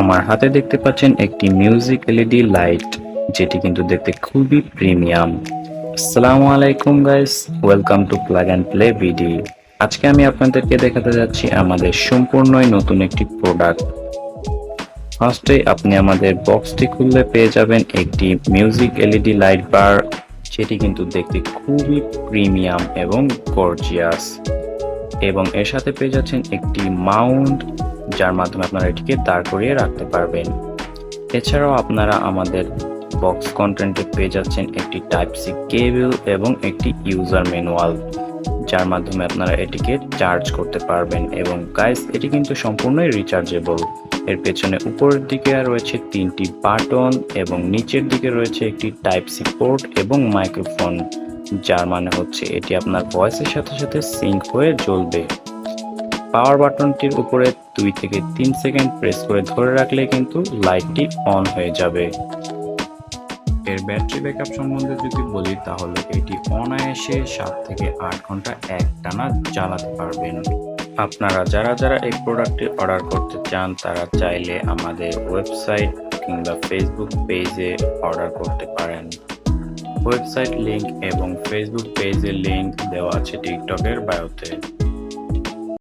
আমার হাতে দেখতে পাচ্ছেন একটি মিউজিক এলইডি লাইট, যেটি কিন্তু দেখতে খুবই প্রিমিয়াম। আসসালামু আলাইকুম guys, welcome to plug and play ভিডি। আজকে আমি আপনাদেরকে দেখাতে যাচ্ছি আমাদের সম্পূর্ণই নতুন একটি প্রোডাক্ট। ফার্স্টে আপনি আমাদের বক্সটি খুললে পেয়ে যাবেন একটি মিউজিক এলইডি লাইট বার, যেটি কিন্তু দেখতে খুবই প্রিমিয়াম এবং গর্জিয়াস। এবং এর সাথে পেয়ে যাচ্ছেন একটি মাউন্ট যার মাধ্যমে আপনারা এটিকে দাঁড় করিয়ে রাখতে পারবেন। এছাড়াও আপনারা আমাদের বক্স কন্টেন্টে পেয়ে যাচ্ছেন একটি টাইপ সি কেবল এবং একটি ইউজার ম্যানুয়াল যার মাধ্যমে আপনারা এটিকে চার্জ করতে পারবেন। এবং গাইস এটি কিন্তু সম্পূর্ণই রিচার্জেবল এর পেছনে উপরের দিকে রয়েছে তিনটি বাটন এবং নিচের দিকে রয়েছে একটি টাইপ সি পোর্ট এবং মাইক্রোফোন যার মানে হচ্ছে এটি আপনার ভয়েসের সাথে সাথে সিঙ্ক হয়ে জ্বলবে। পাওয়ার বাটনটির উপরে দুই থেকে তিন সেকেন্ড প্রেস করে ধরে রাখলে কিন্তু লাইটটি অন হয়ে যাবে। এর ব্যাটারি ব্যাকআপ সম্বন্ধে যদি বলি, তাহলে এটি অনায়াসে সাত থেকে আট ঘণ্টা এক টানা চালাতে পারবেন। আপনারা যারা যারা এই প্রোডাক্টটি অর্ডার করতে চান, তারা চাইলে আমাদের ওয়েবসাইট কিংবা ফেসবুক পেজে অর্ডার করতে পারেন। ওয়েবসাইট লিংক এবং ফেসবুক পেজের লিংক দেওয়া আছে টিকটকের বায়োতে